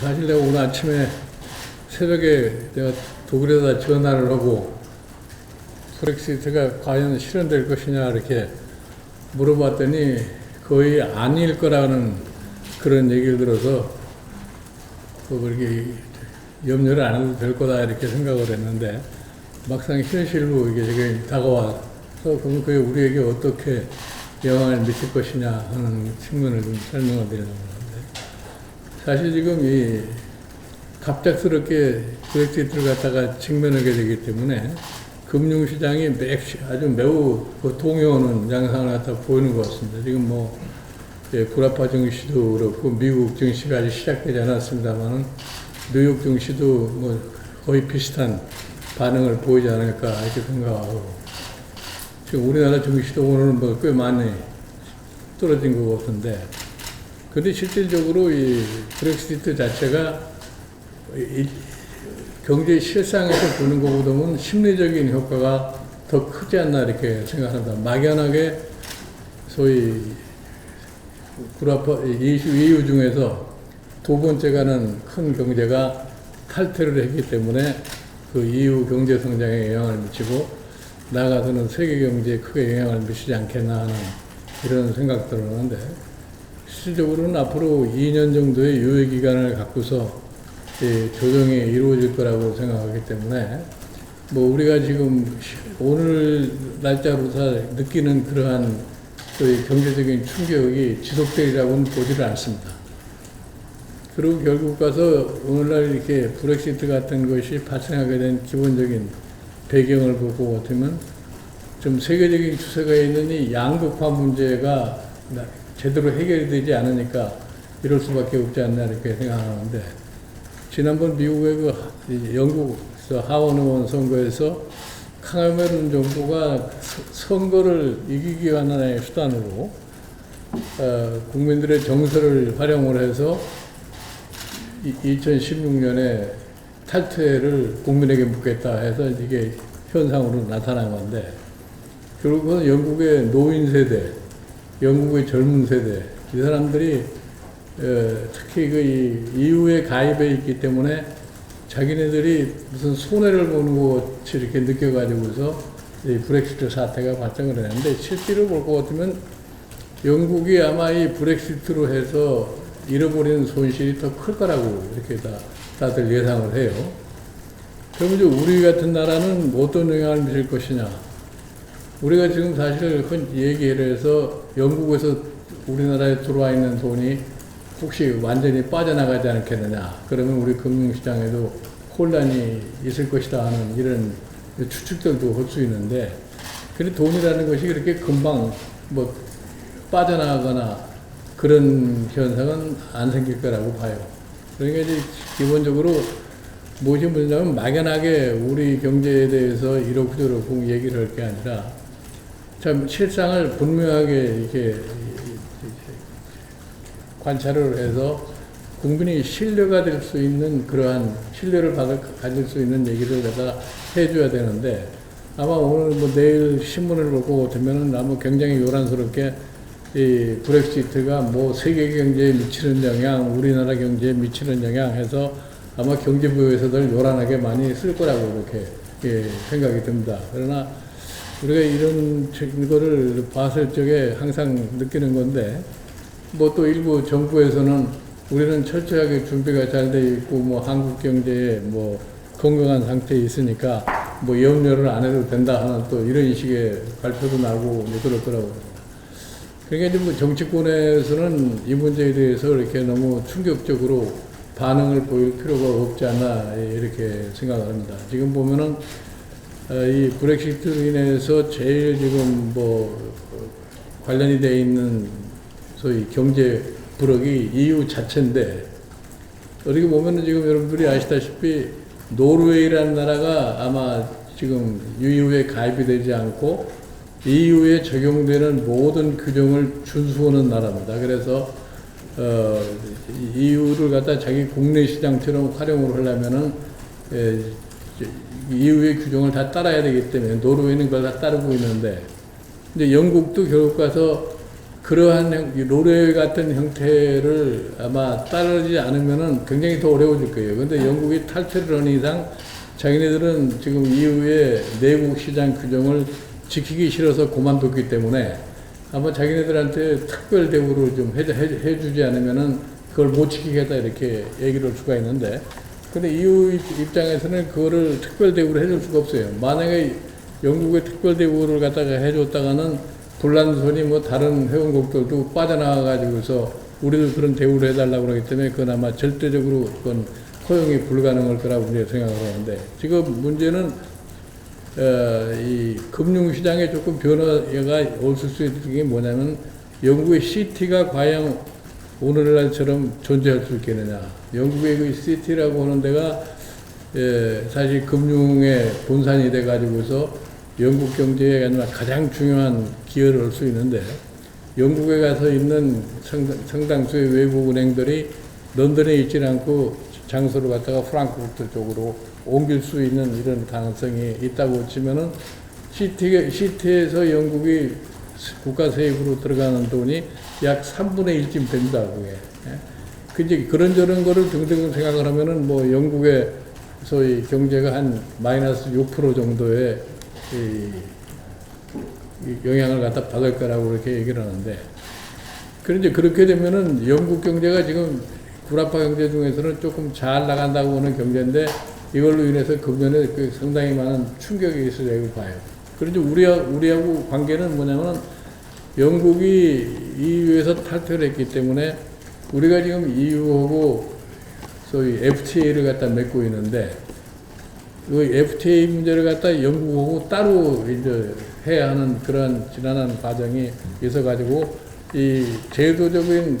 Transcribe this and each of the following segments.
사실 내가 오늘 아침에 새벽에 내가 독일에다 전화를 하고 브렉시트가 과연 실현될 것이냐 이렇게 물어봤더니 거의 아닐 거라는 그런 얘기를 들어서 또 그렇게 염려를 안 해도 될 거다 이렇게 생각을 했는데 막상 현실로 이게 지금 다가와서 그럼 그게 우리에게 어떻게 영향을 미칠 것이냐 하는 측면을 좀 설명을 드리려고 하는데 사실 지금 이 갑작스럽게 브렉시트를 갖다가 직면하게 되기 때문에 금융시장이 매- 아주 매우 그 동요하는 양상을 갖다 보이는 것 같습니다. 지금 뭐 예, 구라파 증시도 그렇고 미국 증시가 아직 시작되지 않았습니다만은 뉴욕 증시도 뭐 거의 비슷한 반응을 보이지 않을까 이렇게 생각하고 지금 우리나라 증시도 오늘은 뭐 꽤 많이 떨어진 것 같은데 근데 실질적으로 이 브렉시트 자체가 이 경제 실상에서 보는 것보다는 심리적인 효과가 더 크지 않나 이렇게 생각합니다. 막연하게 소위 구라파 이슈 중에서 두 번째가는 큰 경제가 탈퇴를 했기 때문에 그 이후 경제 성장에 영향을 미치고 나아가서는 세계 경제에 크게 영향을 미치지 않겠나 하는 이런 생각들을 하는데 실질적으로는 앞으로 2년 정도의 유예 기간을 갖고서 이 조정이 이루어질 거라고 생각하기 때문에 뭐 우리가 지금 시- 오늘 날짜로서 느끼는 그러한 소위 경제적인 충격이 지속되리라고는 보지를 않습니다. 그리고 결국 가서 오늘날 이렇게 브렉시트 같은 것이 발생하게 된 기본적인 배경을 보고 같으면 좀 세계적인 추세가 있는 이 양극화 문제가 나- 제대로 해결이 되지 않으니까 이럴 수밖에 없지 않나 이렇게 생각하는데 지난번 미국의 그 영국에서 하원 의원 선거에서 카메룬 정부가 서- 선거를 이기기 위한 하나의 수단으로 어, 국민들의 정서를 활용을 해서 2016년에 탈퇴를 국민에게 묻겠다 해서 이게 현상으로 나타난 건데 결국은 영국의 노인 세대, 영국의 젊은 세대 이 사람들이 어, 특히 그 이- 이후에 가입해 있기 때문에 자기네들이 무슨 손해를 보는 것 같이 이렇게 느껴가지고서 이 브렉시트 사태가 발생을 했는데 실제로 볼 것 같으면 영국이 아마 이 브렉시트로 해서 잃어버리는 손실이 더 클 거라고 이렇게 다, 다들 예상을 해요. 그럼 이제 우리 같은 나라는 어떤 영향을 미칠 것이냐. 우리가 지금 사실 흔 얘기를 해서 영국에서 우리나라에 들어와 있는 돈이 혹시 완전히 빠져나가지 않겠느냐. 그러면 우리 금융시장에도 혼란이 있을 것이다 하는 이런 추측들도 할 수 있는데, 근데 돈이라는 것이 그렇게 금방 뭐 빠져나가거나 그런 현상은 안 생길 거라고 봐요. 그러니까 이제 기본적으로 무엇이 문제냐면 막연하게 우리 경제에 대해서 이러저러 얘기를 할 게 아니라 참 실상을 분명하게 이렇게 관찰을 해서 국민이 신뢰가 될 수 있는 그러한 신뢰를 받을, 가질 수 있는 얘기를 갖다 해줘야 되는데 아마 오늘 뭐 내일 신문을 보고 되면은 아마 굉장히 요란스럽게 이 브렉시트가 뭐 세계 경제에 미치는 영향, 우리나라 경제에 미치는 영향 해서 아마 경제부에서들 요란하게 많이 쓸 거라고 이렇게 예, 생각이 듭니다. 그러나 우리가 이런 거를 봤을 적에 항상 느끼는 건데 뭐 또 일부 정부에서는 우리는 철저하게 준비가 잘 돼 있고 뭐 한국 경제에 뭐 건강한 상태에 있으니까 뭐 염려를 안 해도 된다 하는 또 이런 식의 발표도 나고 이제 그럴 거라고. 그러니까 이제 뭐 정치권에서는 이 문제에 대해서 이렇게 너무 충격적으로 반응을 보일 필요가 없지 않나 이렇게 생각합니다. 지금 보면은 어, 이 브렉시트로 인해서 제일 지금 뭐 관련이 돼 있는 소위 경제 부력이 EU 자체인데 어떻게 보면은 지금 여러분들이 아시다시피 노르웨이라는 나라가 아마 지금 EU에 가입이 되지 않고 EU에 적용되는 모든 규정을 준수하는 나라입니다. 그래서 어, EU를 갖다 자기 국내 시장처럼 활용을 하려면은 에, EU의 규정을 다 따라야 되기 때문에 노르웨이는 그걸 다 따르고 있는데 이제 영국도 결국 가서 그러한 형, 이 노래 같은 형태를 아마 따르지 않으면은 굉장히 더 어려워질 거예요. 근데 영국이 탈퇴를 하는 이상 자기네들은 지금 이후에 내국 시장 규정을 지키기 싫어서 그만뒀기 때문에 아마 자기네들한테 특별 대우를 좀 해주지 않으면은 그걸 못 지키겠다 이렇게 얘기를 할 수가 있는데 근데 EU 입장에서는 그거를 특별 대우를 해줄 수가 없어요. 만약에 영국의 특별 대우를 갖다가 해줬다가는 불란손이 뭐 다른 회원국들도 빠져나가가지고서 우리도 그런 대우를 해달라고 그러기 때문에 그건 아마 절대적으로 그건 허용이 불가능할 거라고 우리가 생각을 하는데 지금 문제는 어, 이 금융시장에 조금 변화가 없을 수 있는 게 뭐냐면 영국의 시티가 과연 오늘날처럼 존재할 수 있겠느냐. 영국의 그 시티라고 하는 데가 예, 사실 금융의 본산이 돼 가지고서 영국 경제에 가장 중요한 기여를 할 수 있는데 영국에 가서 있는 상당, 상당수의 외국 은행들이 런던에 있지 않고 장소를 갖다가 프랑크푸르트 쪽으로 옮길 수 있는 이런 가능성이 있다고 치면은 시티, 시티에서 영국이 국가 세입으로 들어가는 돈이 약 3분의 1쯤 됩니다, 그게. 예. 근데 그런저런 거를 등등 생각을 하면은 뭐 영국의 소위 경제가 한 마이너스 6% 정도의 영향을 갖다 받을 거라고 그렇게 얘기를 하는데 그런데 그렇게 되면은 영국 경제가 지금 구라파 경제 중에서는 조금 잘 나간다고 하는 경제인데 이걸로 인해서 금년에 그 상당히 많은 충격이 있으리라고 봐요. 그런데 우리하, 우리하고 관계는 뭐냐면 영국이 EU에서 탈퇴를 했기 때문에 우리가 지금 EU하고 소위 FTA를 갖다 맺고 있는데 그 FTA 문제를 갖다 영국하고 따로 이제 해야 하는 그런 지난한 과정이 있어 가지고 이 제도적인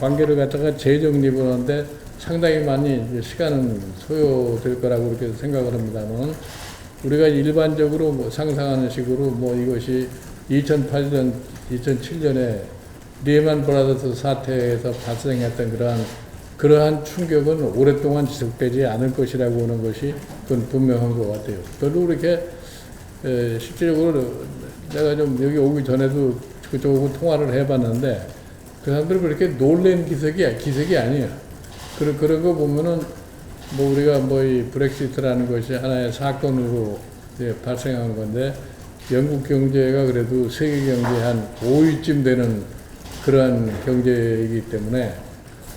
관계를 갖다가 재정립을 하는데 상당히 많이 시간은 소요될 거라고 그렇게 생각을 합니다만 우리가 일반적으로 뭐 상상하는 식으로 뭐 이것이 2008년, 2007년에 리에만 브라더스 사태에서 발생했던 그러한 그러한 충격은 오랫동안 지속되지 않을 것이라고 하는 것이 그건 분명한 것 같아요. 별로 그렇게 에, 실질적으로 내가 좀 여기 오기 전에도 그쪽하고 통화를 해봤는데 그 사람들 그렇게 놀란 기색이 기색이 아니에요. 그런 그런 거 보면은 뭐 우리가 뭐 이 브렉시트라는 것이 하나의 사건으로 이제 발생한 건데 영국 경제가 그래도 세계 경제 한 5위쯤 되는 그러한 경제이기 때문에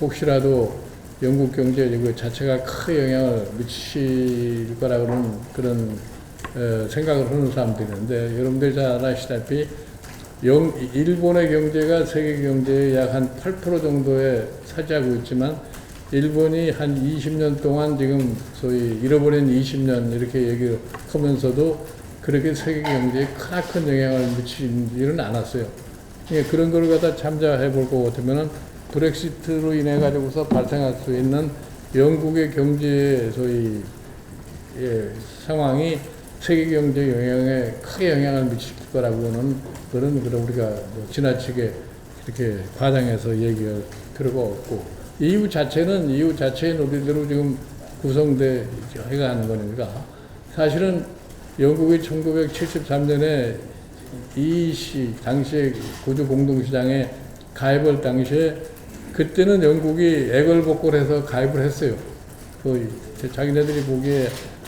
혹시라도 영국 경제 그 자체가 크게 영향을 미칠 거라고는 그런 어, 생각을 하는 사람들이 있는데 여러분들 잘 아시다시피 영, 일본의 경제가 세계 경제의 약 한 8% 정도에 차지하고 있지만 일본이 한 20년 동안 지금 소위 잃어버린 20년 이렇게 얘기를 하면서도 그렇게 세계 경제에 크나큰 영향을 미친 일은 않았어요. 예, 그런 걸 갖다 참작해 볼것 같으면은 브렉시트로 인해 가지고서 발생할 수 있는 영국의 경제 소위 예, 상황이 세계 경제 영향에 크게 영향을 미칠 거라고는 그런 그런 우리가 뭐 지나치게 이렇게 과장해서 얘기할 필요가 없고 EU 자체는 EU 자체의 논리대로 지금 구성돼 해가는 거니까 사실은 영국이 1973년에 EEC 당시에 구주 공동시장에 가입할 당시에 그때는 영국이 애걸복걸해서 가입을 했어요. 그 자기네들이 보기에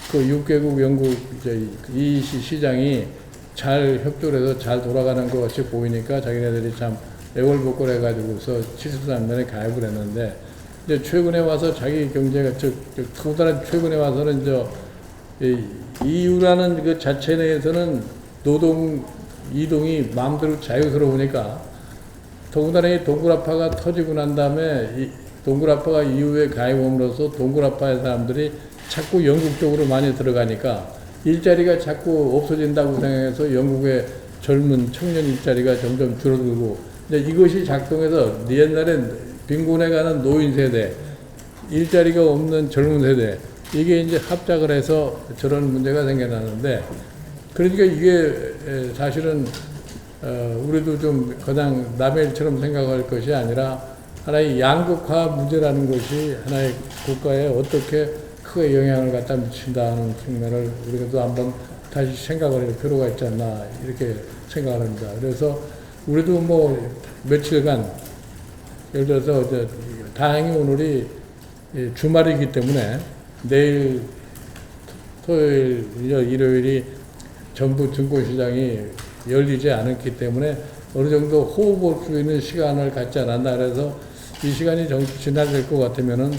그 6개국 영국 이제 EEC 시장이 잘 협조해서 잘 돌아가는 것 같이 보이니까 자기네들이 참 애걸복걸 해가지고서 73년에 가입을 했는데 이제 최근에 와서 자기 경제가 저, 저 더군다나 최근에 와서는 저이 EU라는 그 자체 내에서는 노동 이동이 마음대로 자유스러우니까 더군다나 이 동굴아파가 터지고 난 다음에 이 동굴아파가 이후에 가입함으로써 동굴아파의 사람들이 자꾸 영국 쪽으로 많이 들어가니까 일자리가 자꾸 없어진다고 생각해서 영국의 젊은 청년 일자리가 점점 줄어들고 이제 이것이 작동해서 옛날엔 빈곤에 가는 노인 세대, 일자리가 없는 젊은 세대 이게 이제 합작을 해서 저런 문제가 생겨나는데 그러니까 이게 에, 사실은 어, 우리도 좀 그냥 남의 일처럼 생각할 것이 아니라 하나의 양극화 문제라는 것이 하나의 국가에 어떻게 크게 영향을 갖다 미친다는 측면을 우리가 또 한번 다시 생각을 할 필요가 있지 않나 이렇게 생각을 합니다. 그래서 우리도 뭐 며칠간 예를 들어서 이제 다행히 오늘이 이 주말이기 때문에 내일 토요일, 일요일이 전부 증권시장이 열리지 않았기 때문에 어느 정도 호흡할 수 있는 시간을 갖지 않았나 그래서 이 시간이 정, 지나질 것 같으면은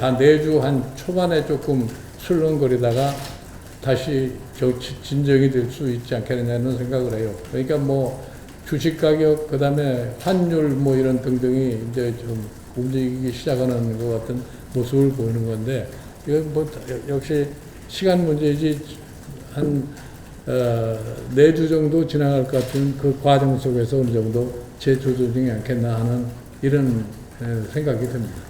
다 내주 한 초반에 조금 술렁거리다가 다시 진정이 될 수 있지 않겠느냐는 생각을 해요. 그러니까 뭐 주식 가격 그 다음에 환율 뭐 이런 등등이 이제 좀 움직이기 시작하는 것 같은 모습을 보이는 건데 이건 뭐 역시 시간 문제이지 한 어, 네주 정도 지나갈 것 같은 그 과정 속에서 어느 정도 재조정이 않겠나 하는 이런 에, 생각이 듭니다.